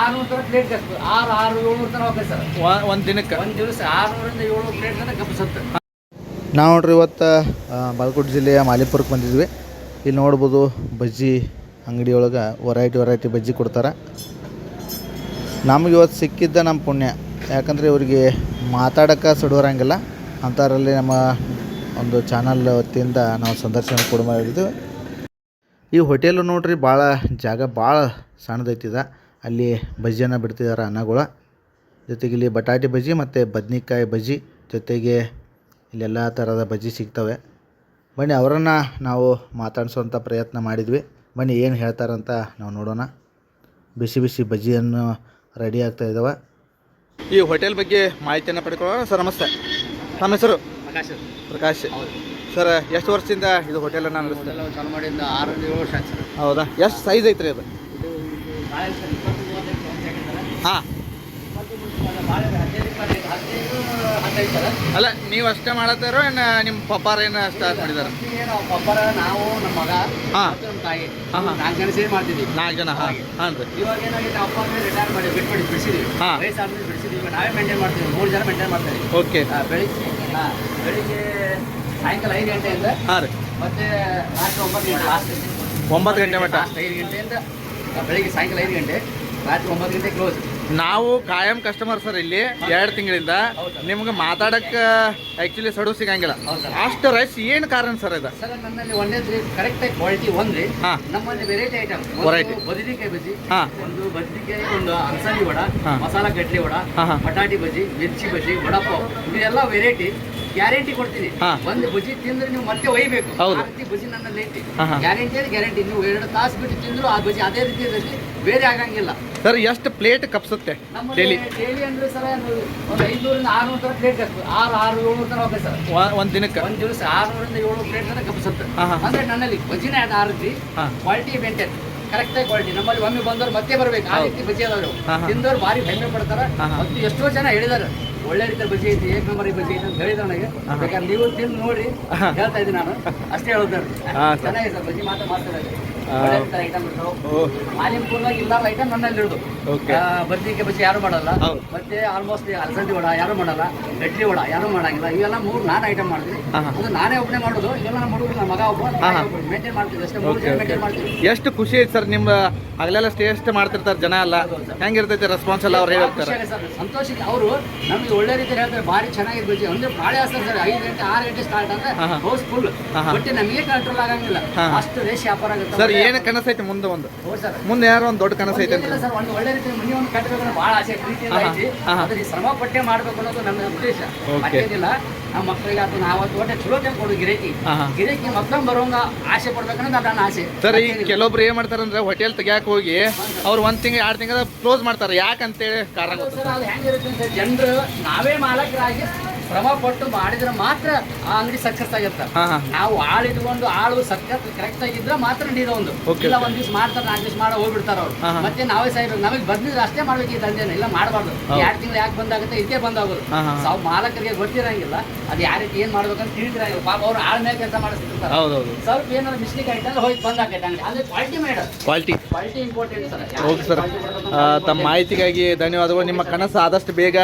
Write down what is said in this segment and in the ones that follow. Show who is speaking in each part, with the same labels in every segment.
Speaker 1: ಆರುನೂರು ತನಕ ಪ್ಲೇಟ್ ಕಪ್ಪ ಆರು ಆರು ಏಳ್ನೂರು ತನಕ ಹೋಗ್ತದೆ ಸರ್.
Speaker 2: ಒಂದು ದಿನಕ್ಕೆ.
Speaker 1: ಒಂದು ದಿವಸ ಆರುನೂರಿಂದ ಏಳ್ನೂರು ಪ್ಲೇಟ್ ತನಕ ಕಪ್ಪಿಸುತ್ತೆ.
Speaker 3: ನಾವು ನೋಡ್ರಿ ಇವತ್ತು ಆ, ಜಿಲ್ಲೆಯ ಮಾಲಿಪುರಕ್ಕೆ ಬಂದಿದ್ವಿ. ಇಲ್ಲಿ ನೋಡ್ಬೋದು ಬಜ್ಜಿ ಅಂಗಡಿಯೊಳಗೆ ವೆರೈಟಿ ವೆರೈಟಿ ಬಜ್ಜಿ ಕೊಡ್ತಾರೆ. ನಮ್ಗೆ ಇವತ್ತು ಸಿಕ್ಕಿದ್ದ ನಮ್ಮ ಪುಣ್ಯ. ಯಾಕಂದರೆ ಇವರಿಗೆ ಮಾತಾಡೋಕ್ಕೆ ಸುಡುವರಂಗಿಲ್ಲ ಅಂಥದ್ರಲ್ಲಿ ನಮ್ಮ ಒಂದು ಚಾನಲ್ ವತಿಯಿಂದ ನಾವು ಸಂದರ್ಶನ ಕೂಡ ಮಾಡಿದ್ವಿ. ಈ ಹೋಟೆಲು ನೋಡ್ರಿ ಭಾಳ ಜಾಗ ಭಾಳ ಸಣ್ಣದೈತಿದ. ಅಲ್ಲಿ ಬಜ್ಜಿಯನ್ನು ಬಿಡ್ತಿದ್ದಾರೆ ಅನ್ನಗಳು. ಜೊತೆಗೆ ಇಲ್ಲಿ ಬಟಾಟೆ ಬಜ್ಜಿ ಮತ್ತು ಬದ್ನಿಕಾಯಿ ಬಜ್ಜಿ ಜೊತೆಗೆ ಇಲ್ಲೆಲ್ಲ ಥರದ ಬಜ್ಜಿ ಸಿಗ್ತವೆ. ಬನ್ನಿ ಅವರನ್ನು ನಾವು ಮಾತಾಡಿಸುವಂಥ ಪ್ರಯತ್ನ ಮಾಡಿದ್ವಿ. ಬನ್ನಿ ಏನು ಹೇಳ್ತಾರಂತ ನಾವು ನೋಡೋಣ. ಬಿಸಿ ಬಿಸಿ ಬಜ್ಜಿಯನ್ನು ರೆಡಿ ಆಗ್ತಾ ಇದ್ದಾವೆ
Speaker 2: ಈ ಹೋಟೆಲ್ ಬಗ್ಗೆ ಮಾಹಿತಿಯನ್ನು ಪಡ್ಕೊಳ್ಳೋಣ. ಸರ್ ನಮಸ್ತೆ. ನಮ್ಮ ಹೆಸರು?
Speaker 1: ಪ್ರಕಾಶ್
Speaker 2: ಪ್ರಕಾಶ್. ಸರ್ ಎಷ್ಟು ವರ್ಷದಿಂದ ಇದು ಹೋಟೆಲನ್ನು
Speaker 1: ಚಾಲು ಮಾಡಿದ ಆರು ಏಳು ವರ್ಷ
Speaker 2: ಹೌದಾ? ಎಷ್ಟು ಸೈಜ್ ಐತ್ರಿ ಅದು? ಹಾಂ. ಅಲ್ಲ ನೀವು ಅಷ್ಟೇ ಮಾಡತ್ತಾರೋ ಏನು ನಿಮ್ಮ ಪಪ್ಪಾರ ಏನು ಸ್ಟಾರ್ಟ್ ಮಾಡಿದಾರ?
Speaker 1: ಪಪ್ಪಾರ ನಾವು ನಮ್ಮ ಮಗ
Speaker 2: ಹಾ.
Speaker 1: ನಮ್ಮ ತಾಯಿ
Speaker 2: ಹಾಂ ಹಾ.
Speaker 1: ನಾಲ್ಕು ಜನ ಸೇರಿ ಮಾಡ್ತಿದ್ದೀವಿ
Speaker 2: ನಾಲ್ಕು ಜನ ಹಾಂ. ಹಾಂ ರೀ
Speaker 1: ಇವಾಗ ಏನಾಗಿದೆ ಅಪ್ಪ ರಿಟೈರ್ ಮಾಡಿ ಬಿಟ್ಬಿಟ್ಟು ಬಿಡಿಸಿದ್ವಿ
Speaker 2: ಹಾಂ.
Speaker 1: ವಯಸ್ಸಾದ್ಮೇಲೆ ಬಿಡಿಸಿದ್ವಿ ನಾವೇ ಮೇಂಟೈನ್ ಮಾಡ್ತೀವಿ ಮೂರು ಜನ ಮೇಂಟೈನ್ ಮಾಡ್ತೀವಿ
Speaker 2: ಓಕೆ.
Speaker 1: ಬೆಳಿಗ್ಗೆ ಹಾ, ಬೆಳಿಗ್ಗೆ ಸಾಯಂಕಾಲ ಐದು ಗಂಟೆಯಿಂದ
Speaker 2: ಹಾಂ ರೀ.
Speaker 1: ಮತ್ತೆ ರಾತ್ರಿ ಒಂಬತ್ತು ಗಂಟೆ ಲಾಸ್ಟ್
Speaker 2: ಒಂಬತ್ತು ಗಂಟೆ ಮಟ್ಟ.
Speaker 1: ಐದು ಗಂಟೆಯಿಂದ ಬೆಳಿಗ್ಗೆ ಸಾಯಂಕಾಲ ಐದು ಗಂಟೆ ರಾತ್ರಿ ಒಂಬತ್ತು ಗಂಟೆ ಕ್ಲೋಸ್
Speaker 2: ನಾವು ಕಾಯಂ ಕಸ್ಟಮರ್ ಸರ್ ಇಲ್ಲಿ ಎರಡು ತಿಂಗಳಿಂದ. ನಿಮ್ಗೆ ಮಾತಾಡಕ್ಕೆ ಆ್ಯಕ್ಚುಲಿ ಸಡು ಸಿಗಂಗಿಲ್ಲ ಅಷ್ಟು ರೈಸ್ ಏನು ಕಾರಣ ಸರ್ ಇದು
Speaker 1: ಸರ್ ನನ್ನಲ್ಲಿ ಒಂದೇದ್ರಿ ಕರೆಕ್ಟ್ ಆಗಿ ಕ್ವಾಲಿಟಿ ಒಂದ್ರಿ. ನಮ್ಮಲ್ಲಿ ವೆರೈಟಿ ಐಟಮ್
Speaker 2: ವೆರೈಟಿ
Speaker 1: ಬದನೆಕಾಯಿ ಬಜ್ಜಿ. ಒಂದು ಬದನೆಕಾಯಿ ಒಂದು ಅಲಸಂದಿ ವಡ. ಮಸಾಲ ಗಡ್ಲಿ ವಡ. ಬಟಾಟಿ ಬಜ್ಜಿ ಮಿರ್ಚಿ ಬಜ್ಜಿ ವಡಪಾವ್ ಇದೆಲ್ಲ ವೆರೈಟಿ ಗ್ಯಾರಂಟಿ ಕೊಡ್ತೀನಿ. ಒಂದು ಬಜ್ಜಿ ತಿಂದ್ರೆ ನೀವು ಮತ್ತೆ ಒಯ್ಬೇಕು. ಆ ರೀತಿ ಬಜ್ಜಿ ನನ್ನಲ್ಲಿ ಐತಿ. ಗ್ಯಾರಂಟಿ ಅಂದ್ರೆ ಗ್ಯಾರಂಟಿ. ನೀವು ಎರಡು ತಾಸು ಬಿಟ್ಟು ತಿಂದ್ರು ಆ ಬುಜಿ ಅದೇ ರೀತಿಯಲ್ಲಿ ಬೇರೆ ಆಗಂಗಿಲ್ಲ.
Speaker 2: ಸರ್ ಎಷ್ಟು ಪ್ಲೇಟ್ ಕಪ್ಸುತ್ತೆ ಡೈಲಿ?
Speaker 1: ಡೈಲಿ ಅಂದ್ರೆ ಸರ್ ಒಂದು ಐನೂರಿಂದ ಆರ್ನೂರು ತರ ಪ್ಲೇಟ್ ಕಪ್ಪ ಆರು ಆರು ಏಳ್ನೂರು ತರ ಹೋಗ್ತದೆ ಸರ್.
Speaker 2: ಒಂದು ದಿನಕ್ಕೆ?
Speaker 1: ಒಂದ್ ದಿವಸ ಆರ್ನೂರಿಂದ ಏಳ್ನೂರು ಪ್ಲೇಟ್ ತರ
Speaker 2: ಹಾ.
Speaker 1: ಅಂದ್ರೆ ನನ್ನಲ್ಲಿ ಆ ರೀತಿ. Quality maintain. ಕರೆಕ್ಟ್ ಆಗಿ ಕ್ವಾಲಿಟಿ. ನಮ್ಮಲ್ಲಿ ಒಮ್ಮೆ ಬಂದವ್ರು ಮತ್ತೆ ಬರ್ಬೇಕು. ಆ ರೀತಿ
Speaker 2: ಹಾ, ಹಾ.
Speaker 1: ತಿಂದವ್ರು ಭಾರಿ ಹೆಮ್ಮೆ ಪಡ್ತಾರ. ಮತ್ತು ಎಷ್ಟೋ ಜನ ಹೇಳಿದಾರೆ ಒಳ್ಳೆ ರೀತಿಯ ಬಜ್ಜಿ ಐತಿ ಏಕ್ ನಂಬರ್ ಬಜ್ಜಿ ಐತಿ ಅಂತ ಹೇಳಿದ್ರು ನನಗೆ. ಬೇಕಾದ್ರೆ ನೀವು ತಿಂದು ನೋಡಿ ಹೇಳ್ತಾ ಇದ್ದೀನಿ ನಾನು. ಅಷ್ಟೇ ಹೇಳ್ತಾರೆ
Speaker 2: ಚೆನ್ನಾಗಿ ಸರ್.
Speaker 1: ಚೆನ್ನಾಗಿದೆ ಸರ್ ಬಜ್ಜಿ ಮಾತ್ರ ಮಾಡ್ತಾರೆ
Speaker 2: ಆ.
Speaker 1: ಒಳ್ಳೆ ರೀತಿಯ ಐಟಮ್ ನನ್ನಲ್ಲಿ
Speaker 2: Okay.
Speaker 1: ಬದ್ನಿಕಾಯಿ ಬಜ್ಜಿ ಯಾರು ಮಾಡಲ್ಲ. ಮತ್ತೆ ಆಲ್ಮೋಸ್ಟ್ ಅಲಸಂದಿ ವಡ ಯಾರು ಮಾಡಲ್ಲ ಗಡ್ಲಿ ವಡ ಯಾರು ಮಾಡಂಗಿಲ್ಲ. ಇವೆಲ್ಲ ಮೂರು ನಾನು ಐಟಮ್ ಮಾಡ್ತೀನಿ. ಅದು ನಾನೇ ಒಬ್ಬನೇ ಮಾಡೋದು ಇವೆಲ್ಲ ನಮ್ಮ ಹುಡುಗರು ನಮ್ಮ ಮಗ ಒಬ್ಬ. ಮೇಂಟೈನ್ ಮಾಡ್ತೀವಿ ಅಷ್ಟೇ ಮೂರು ಜನ ಮೇಂಟೈನ್ ಮಾಡ್ತೀವಿ.
Speaker 2: ಎಷ್ಟು ಖುಷಿ ಐತೆ ಸರ್ ನಿಮ್ಮ ಅಲ್ಲೆಲ್ಲ ಸ್ಟೇಸ್ಟ್ ಮಾಡ್ತಿರ್ತಾರೆ ಜನ ಎಲ್ಲ. ಹೆಂಗಿರ್ತೈತೆ ರೆಸ್ಪಾನ್ಸ್ ಎಲ್ಲ ಅವ್ರು ಹೇಳ್ತಾರೆ.
Speaker 1: ಸಂತೋಷ ಅವರು ನಮ್ಗೆ ಒಳ್ಳೆ ರೀತಿ ಹೇಳ್ತಾರೆ ಭಾರಿ ಚೆನ್ನಾಗಿದೆ ಬಜ್ಜಿ ಅಂದ್ರೆ ಭಾಳ ಆಗ್ತಾರೆ ಸರ್. ಐದು ಗಂಟೆ ಆರು ಗಂಟೆ ಸ್ಟಾರ್ಟ್ ಅಂದ್ರೆ. House full. ಬಟ್ ನಮಗೆ ಕಂಟ್ರೋಲ್ ಆಗಂಗಿಲ್ಲ. ಅಷ್ಟು ರೇಷ್ ವ್ಯಾಪಾರ ಆಗುತ್ತೆ.
Speaker 2: ಸರ್ ಏನು ಕನಸೈತೆ ಮುಂದೆ ಒಂದು. ಮುಂದೆ ಯಾರೋ ಒಂದು ದೊಡ್ಡ ಕನಸೈತೆ ಅಂತ.
Speaker 1: ಸರ್ ಒಂದು ಒಳ್ಳೆ ರೀತಿ ಮನೆ ಒಂದು ಕಟ್ಟಬೇಕು ಅನ್ನೋ ಭಾಳ ಆಸೆ ಪ್ರೀತಿಯಿಂದ
Speaker 2: ಆಹಾ,
Speaker 1: ಐತಿ. ಅದ್ರ ಶ್ರಮ ಪಟ್ಟೆ ಮಾಡ್ಬೇಕು ಅನ್ನೋದು ನಮ್ಮ ಉದ್ದೇಶ. ಮತ್ತೇನಿಲ್ಲ ನಮ್ಮ ಮಕ್ಕಳಿಗೆ ಅದು ನಾವು ತೋಟ ಚಲೋ ಟೈಮ್ ಕೊಡು ಗಿರೇಕಿ.
Speaker 2: ಆಹಾ.
Speaker 1: ಗಿರೇಕಿ ಮತ್ತೊಮ್ಮೆ ಬರೋಂಗ ಆಸೆ ಪಡ್ಬೇಕನ್ನೋದು ಅದು ನನ್ನ ಆಸೆ.
Speaker 2: ಸರ್
Speaker 1: ಈಗ
Speaker 2: ಕೆಲವೊಬ್ರು ಏನ್ ಮಾಡ್ತಾರಂದ್ರೆ ಹೋಟೆಲ್ ತೆಗಿಯಾಕ ಹೋಗಿ ಅವ್ರು ಒಂದು ತಿಂಗಳು ಆರ್ ತಿಂಗಳ ಕ್ಲೋಸ್ ಮಾಡ್ತಾರೆ. ಯಾಕಂತೇಳಿ ಕಾರಣ
Speaker 1: ಸರ್ ಅದು ಹೆಂಗಿರುತ್ತೆ ಜನರು ನಾವೇ ಮಾಲಕರಾಗಿ ಶ್ರಮ ಪಟ್ಟು ಮಾಡಿದ್ರೆ ಮಾತ್ರ ಆ ಅಂಗಡಿ ಸಕ್ಸಸ್
Speaker 2: ಹಾಂ ಹಾಂ.
Speaker 1: ನಾವು ಆಳು ಇಟ್ಕೊಂಡು ಆಳು ಸಕ್ಸಸ್ ಕರೆಕ್ಟ್ ಆಗಿದ್ರೆ ಮಾತ್ರ ನೀರು ಒಂದು. ಇಲ್ಲ ಒಂದ್ ದಿವ್ಸ ಮಾಡ್ತಾರೆ ನಾಲ್ಕು ದಿವ್ಸ ಮಾಡ ಹೋಗ್ಬಿಡ್ತಾರ ಅವ್ರು. ಮತ್ತೆ ನಾವೇ ಸಾಯ್ಬೇಕು. ನಮಗೆ ಬಂದಿದ್ರೆ ಅಷ್ಟೇ ಮಾಡ್ಬೇಕು ಈ ದಂಧೆನ. ಇಲ್ಲ ಮಾಡಬಾರ್ದು. ಎರಡ್ ತಿಂಗಳು ಯಾಕೆ ಬಂದಾಗುತ್ತೆ? ಇದೇ ಬಂದಾಗೋದು. ಸಾವು ಮಾಲಕರಿಗೆ ಗೊತ್ತಿರಂಗಿಲ್ಲ. ಅದು ಯಾವ ರೀತಿ ಏನ್ ಮಾಡ್ಬೇಕಂತ ತಿಳಿದಿರಂಗಿಲ್ಲ. ಪಾಪ ಅವ್ರು ಆಳ್ ಮೇಲೆ ಕೆಲಸ ಮಾಡಿಸ್ತಿರ್ತಾರೆ ಸ್ವಲ್ಪ ಏನಾದ್ರು ಮಿಸ್ಟೇಕ್ ಆಯ್ತು ಅಂದ್ರೆ ಹೋಗಿ ಬಂದಾಕೈತೆ ಅಂಗಡಿ. ಅಂದ್ರೆ quality madam
Speaker 2: quality
Speaker 1: quality important sir.
Speaker 2: Okay sir. ತಮ್ಮ ಮಾಹಿತಿಗಾಗಿ ಧನ್ಯವಾದಗಳು. ನಿಮ್ಮ ಕನಸು ಆದಷ್ಟು ಬೇಗ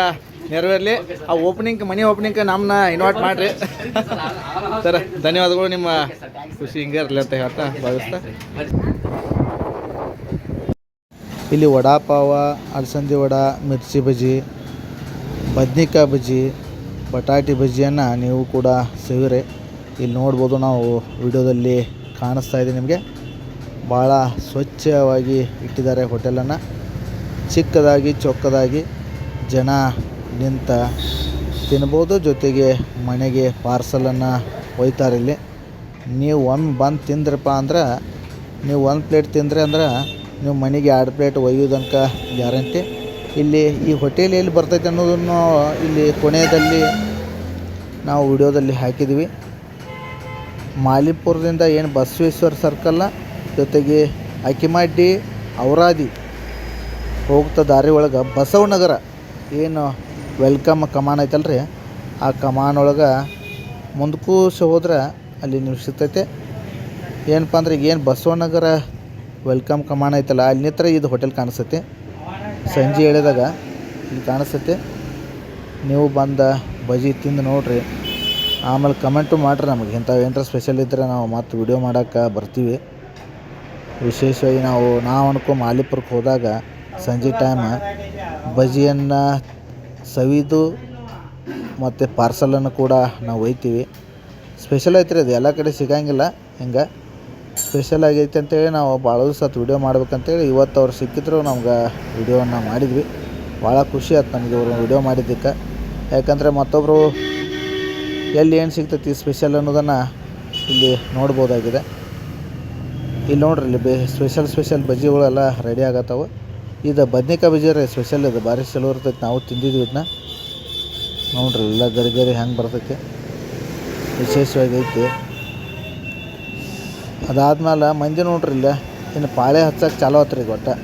Speaker 2: ನೆರವೇರಲಿ. ಆ ಓಪನಿಂಗ್ ಮನಿ ಓಪನಿಂಗ್ ನಮ್ಮನ್ನ ಇನ್ವೈಟ್ ಮಾಡಿರಿ. ಸರ್ ಧನ್ಯವಾದಗಳು ನಿಮ್ಮ ಖುಷಿ ಹಿಂಗೆ ಇರಲಿ ಅಂತ ಹೇಳ್ತಾ ಭಾವಿಸ್ತಾ.
Speaker 3: ಇಲ್ಲಿ ವಡಾಪಾವ ಅಲಸಂದಿ ವಡ ಮಿರ್ಚಿ ಬಜ್ಜಿ ಬದ್ನಿಕಾಯಿ ಬಜ್ಜಿ ಬಟಾಟಿ ಬಜ್ಜಿಯನ್ನು ನೀವು ಕೂಡ ಸೇವಿರಿ. ಇಲ್ಲಿ ನೋಡ್ಬೋದು ನಾವು ವಿಡಿಯೋದಲ್ಲಿ ಕಾಣಿಸ್ತಾ ಇದೆ ನಿಮಗೆ. ಭಾಳ ಸ್ವಚ್ಛವಾಗಿ ಇಟ್ಟಿದ್ದಾರೆ ಹೋಟೆಲನ್ನು ಚಿಕ್ಕದಾಗಿ ಚೊಕ್ಕದಾಗಿ ಜನ ನಿಂತ ತಿನ್ಬೋದು ಜೊತೆಗೆ ಮನೆಗೆ ಪಾರ್ಸಲನ್ನು ಒಯ್ತಾರೆ ಇಲ್ಲಿ. ನೀವು ಒಮ್ಮೆ ಬಂದು ತಿಂದ್ರಪ್ಪ ಅಂದ್ರೆ, ನೀವು ಒಂದು ಪ್ಲೇಟ್ ತಿಂದ್ರೆ ಅಂದ್ರೆ, ನೀವು ಮನೆಗೆ ಎರಡು ಪ್ಲೇಟ್ ಒಯ್ಯೋದನ್ಕ ಗ್ಯಾರಂಟಿ. ಇಲ್ಲಿ ಈ ಹೋಟೆಲ್ ಎಲ್ಲಿ ಬರ್ತೈತೆ ಅನ್ನೋದನ್ನು ಇಲ್ಲಿ ಕೊನೆಯಲ್ಲಿ ನಾವು ವಿಡಿಯೋದಲ್ಲಿ ಹಾಕಿದ್ವಿ. ಮಾಲಿಪುರದಿಂದ ಏನು ಬಸವೇಶ್ವರ ಸರ್ಕಲ್ಲ ಜೊತೆಗೆ ಅಕ್ಕಿಮಾಡಿ ಔರಾದಿ ಹೋಗ್ತಾ ದಾರಿ ಒಳಗೆ ಬಸವನಗರ. ಏನು ವೆಲ್ಕಮ್ ಕಮಾನ್ ಐತಲ್ರಿ. ಆ ಕಮಾನ್ ಒಳಗೆ ಮುಂದಕ್ಕೂ ಸ ಹೋದ್ರೆ ಅಲ್ಲಿ ನೀವು ಸಿಗ್ತೈತೆ. ಏನಪ್ಪ ಅಂದ್ರೆ ಈಗ ಏನು ಬಸವನಗರ ವೆಲ್ಕಮ್ ಕಮಾನ್ ಐತಲ್ಲ, ಅಲ್ಲಿ ನಿತ್ರ ಇದು ಹೋಟೆಲ್ ಕಾಣಿಸ್ತೈತೆ. ಸಂಜೆ ಹೇಳಿದಾಗ ಇಲ್ಲಿ ಕಾಣಿಸ್ತೈತೆ. ನೀವು ಬಂದ ಬಜಿ ತಿಂದು ನೋಡ್ರಿ. ಆಮೇಲೆ ಕಮೆಂಟು ಮಾಡ್ರಿ ನಮಗೆ. ಇಂಥವು ಏನಾರ ಸ್ಪೆಷಲ್ ಇದ್ದರೆ ನಾವು ಮತ್ತೆ ವಿಡಿಯೋ ಮಾಡೋಕ್ಕೆ ಬರ್ತೀವಿ. ವಿಶೇಷವಾಗಿ ನಾವು ನಾವು ಅನ್ಕೊ ಮಾಲಿಪುರಕ್ಕೆ ಹೋದಾಗ ಸಂಜೆ ಟೈಮ್ ಬಜಿಯನ್ನು ಸವಿದು ಮತ್ತು ಪಾರ್ಸಲನ್ನು ಕೂಡ ನಾವು ಒಯ್ತೀವಿ. ಸ್ಪೆಷಲ್ ಐತ್ರಿ ಅದು, ಎಲ್ಲ ಕಡೆ ಸಿಗಂಗಿಲ್ಲ. ಹಿಂಗೆ ಸ್ಪೆಷಲ್ ಆಗೈತೆ ಅಂತೇಳಿ ನಾವು ಭಾಳ ದಿವಸ ಆತು ವೀಡಿಯೋ ಮಾಡ್ಬೇಕಂತೇಳಿ ಇವತ್ತು ಅವ್ರು ಸಿಕ್ಕಿದ್ರು, ನಮ್ಗೆ ವೀಡಿಯೋನ ಮಾಡಿದ್ವಿ. ಭಾಳ ಖುಷಿ ಆಯ್ತು ನಮಗೆ ಇವರು ವಿಡಿಯೋ ಮಾಡಿದ್ದಕ್ಕೆ. ಯಾಕಂದರೆ ಮತ್ತೊಬ್ಬರು ಎಲ್ಲಿ ಏನು ಸಿಗ್ತೈತಿ ಸ್ಪೆಷಲ್ ಅನ್ನೋದನ್ನು ಇಲ್ಲಿ ನೋಡ್ಬೋದಾಗಿದೆ. ಇಲ್ಲಿ ನೋಡ್ರಿ, ಇಲ್ಲಿ ಸ್ಪೆಷಲ್ ಸ್ಪೆಷಲ್ ಬಜ್ಜಿಗಳೆಲ್ಲ ರೆಡಿ ಆಗತ್ತವು. ಇದು ಬದ್ನಿಕಾಯಿ ಬಜ್ಜಿ ರೀ ಸ್ಪೆಷಲ್ ಇದು. ಭಾರಿ ಚಲೋ ಇರ್ತೈತೆ. ನಾವು ತಿಂದಿದ್ವಿ ಇದನ್ನ. ನೋಡ್ರಿ, ಎಲ್ಲ ಗರಿ ಗರಿ ಹೆಂಗೆ ಬರ್ತೈತಿ. ವಿಶೇಷವಾಗಿ ಐತಿ. ಅದಾದ್ಮೇಲೆ ಮಂದಿ ನೋಡ್ರಿ ಇಲ್ಲ. ಇನ್ನು ಪಾಳೆ ಹಚ್ಚಕ್ಕೆ ಚಾಲೋ ಆತ್ರಿ ಈಗ ಒಟ್ಟು.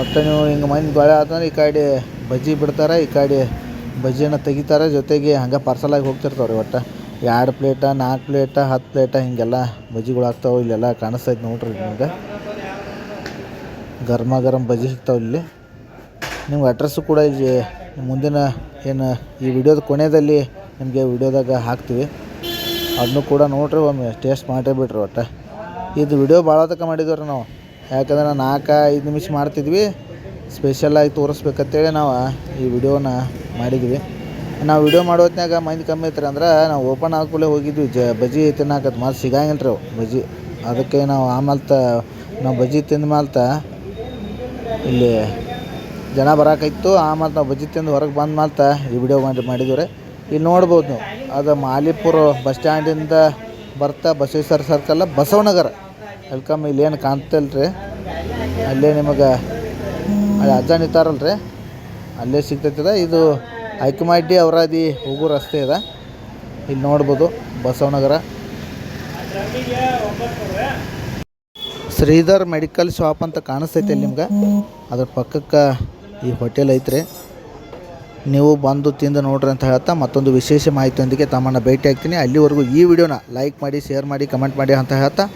Speaker 3: ಒಟ್ಟು ನೀವು ಹಿಂಗೆ ಮಂದಿ ಬಾಳೆ ಆದ್ಮೇಲೆ ಈ ಕಡೆ ಬಜ್ಜಿ ಬಿಡ್ತಾರೆ, ಈ ಕಡೆ ಬಜ್ಜಿಯನ್ನು ತೆಗಿತಾರೆ. ಜೊತೆಗೆ ಹಂಗೆ ಪಾರ್ಸಲಾಗಿ ಹೋಗ್ತಿರ್ತಾವೆ ರೀ ಒಟ್ಟು. ಎರಡು ಪ್ಲೇಟ ನಾಲ್ಕು ಪ್ಲೇಟ ಹತ್ತು ಪ್ಲೇಟ ಹಿಂಗೆಲ್ಲ ಬಜ್ಜಿಗಳು ಆಗ್ತಾವೆ, ಇಲ್ಲೆಲ್ಲ ಕಾಣಿಸ್ತೈತೆ ನೋಡ್ರಿ ನಿಮ್ಗೆ. ಗರ್ಮ ಗರಮ್ ಬಜ್ಜಿ ಸಿಗ್ತಾವೆ ಇಲ್ಲಿ. ನಿಮ್ಗೆ ಅಡ್ರೆಸ್ಸು ಕೂಡ ಇಲ್ಲಿ ಮುಂದಿನ ಏನು ಈ ವಿಡಿಯೋದ ಕೊನೆಯಲ್ಲಿ ನಿಮಗೆ ವಿಡಿಯೋದಾಗ ಹಾಕ್ತೀವಿ. ಅದನ್ನು ಕೂಡ ನೋಡಿರಿ, ಒಮ್ಮೆ ಟೇಸ್ಟ್ ಮಾಡೇ ಬಿಡ್ರಿ ಒಟ್ಟು. ಇದು ವಿಡಿಯೋ ಭಾಳ ತಕ್ಕ ಮಾಡಿದ್ವಿ ರೀ ನಾವು. ಯಾಕಂದ್ರೆ ನಾಲ್ಕು ಐದು ನಿಮಿಷ ಮಾಡ್ತಿದ್ವಿ. ಸ್ಪೆಷಲಾಗಿ ತೋರಿಸ್ಬೇಕಂತೇಳಿ ನಾವು ಈ ವಿಡಿಯೋನ ಮಾಡಿದ್ವಿ. ನಾವು ವಿಡಿಯೋ ಮಾಡೋ ಹೊತ್ನ್ಯಾಗ ಮಂದಿ ಕಮ್ಮಿ ಐತ್ರಿ ಅಂದ್ರೆ ನಾವು ಓಪನ್ ಹಾಕಲೇ ಹೋಗಿದ್ವಿ. ಜ ಬಜ್ಜಿ ತಿನ್ನಾಕತ್ತು ಮತ್ತೆ ಸಿಗಂಗಿಲ್ಲ ರೀ ಅವು, ಬಜ್ಜಿ. ಅದಕ್ಕೆ ನಾವು ಆಮೇಲ್ತ, ನಾವು ಬಜ್ಜಿ ತಿಂದ ಮಾಲ್ತ ಇಲ್ಲಿ ಜನ ಬರಾಕೈತು ಆಮೇಲೆ ನಾವು ಬಜ್ಜಿ ತಿಂದು ಹೊರಗೆ ಬಂದ ಮಾತ್ರ ಈ ವಿಡಿಯೋ ಮಾಡಿ ಮಾಡಿದ್ದೀವಿ ರೀ ಇಲ್ಲಿ ನೋಡ್ಬೋದು ನೀವು. ಅದು ಮಾಲಿಪುರ ಬಸ್ ಸ್ಟ್ಯಾಂಡಿಂದ ಬರ್ತಾ ಬಸವೇಶ್ವರ ಸರ್ಕಲ್ ಬಸವನಗರ. ವೆಲ್ಕಮ್ ಇಲ್ಲಿ ಏನು ಕಾಣ್ತಿಲ್ಲ ರೀ ಅಲ್ಲೇ ನಿಮಗೆ ಅಲ್ಲಿ ಅಜ್ಜ ನಿಂತಾರಲ್ಲ ರೀ ಅಲ್ಲೇ ಸಿಗ್ತೈತದ. ಇದು ಐಕಮಾಡಿ ಅವರಾದಿ ಹೋಗೋ ರಸ್ತೆ ಇದೆ. ಇಲ್ಲಿ ನೋಡ್ಬೋದು ಬಸವನಗರ. ಶ್ರೀಧರ್ ಮೆಡಿಕಲ್ ಶಾಪ್ ಅಂತ ಕಾಣಿಸ್ತೈತೆ ನಿಮ್ಗೆ. ಅದ್ರ ಪಕ್ಕಕ್ಕೆ ಈ ಹೋಟೆಲ್ ಐತ್ರಿ. ನೀವು ಬಂದು ತಿಂದು ನೋಡ್ರಿ ಅಂತ ಹೇಳ್ತಾ ಮತ್ತೊಂದು ವಿಶೇಷ ಮಾಹಿತಿಯೊಂದಿಗೆ ತಮ್ಮನ್ನು ಭೇಟಿ ಆಗ್ತೀನಿ. ಅಲ್ಲಿವರೆಗೂ ಈ ವಿಡಿಯೋನ ಲೈಕ್ ಮಾಡಿ ಶೇರ್ ಮಾಡಿ ಕಮೆಂಟ್ ಮಾಡಿ ಅಂತ ಹೇಳ್ತಾ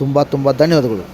Speaker 3: ತುಂಬ ತುಂಬ ಧನ್ಯವಾದಗಳು.